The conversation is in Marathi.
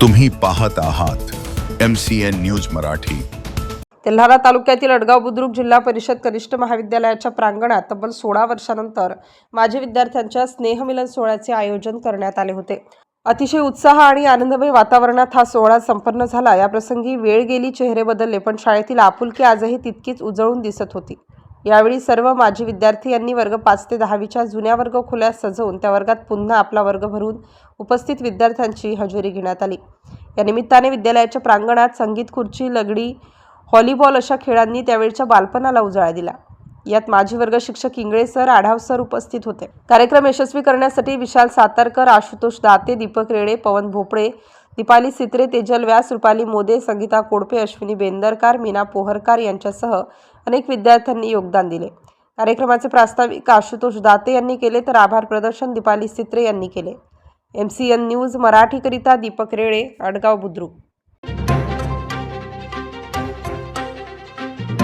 तुम्ही पाहत आहात M C N news Marathi. Telhara तालुक्यातील अडगाव बुद्रुक जिल्हा परिषद कनिष्ठ महाविद्यालयाच्या प्रांगणात तब्बल सोळा वर्षानंतर माजी विद्यार्थ्यांच्या स्नेहमिलन सोहळ्याचे आयोजन करण्यात आले होते. अतिशय उत्साह आणि आनंदमय वातावरणात हा सोहळा संपन्न झाला. या प्रसंगी वेळ गेली चेहरे बदलले पण शाळेतील आपुलकी आजही तितकीच उजळून दिसत होती. यावेळी सर्व माजी विद्यार्थी यांनी वर्ग पाच ते दहावीच्या जुन्या वर्ग खुल्या सजवून त्या वर्गात पुन्हा आपला वर्ग भरून उपस्थित विद्यार्थ्यांची हजेरी घेण्यात आली. या निमित्ताने विद्यालयाच्या प्रांगणात संगीत खुर्ची लगडी व्हॉलीबॉल अशा खेळांनी त्यावेळच्या बालपणाला उजाळा दिला. यात माजी वर्ग शिक्षक इंगळे सर आढाव सर उपस्थित होते. कार्यक्रम यशस्वी करण्यासाठी विशाल सातारकर आशुतोष दाते दीपक रेडे पवन भोपळे दीपाली सित्रे तेजल व्यास रुपाली मोदे संगीता कोडपे अश्विनी बेंदरकार मीना पोहरकार यांच्यासह अनेक विद्यार्थ्यांनी योगदान दिले. कार्यक्रमाचे प्रास्ताविक आशुतोष दाते यांनी केले तर आभार प्रदर्शन दीपाली सित्रे यांनी केले. एम सी एन न्यूज मराठीकरिता दीपक रेळे अडगाव बुद्रुक.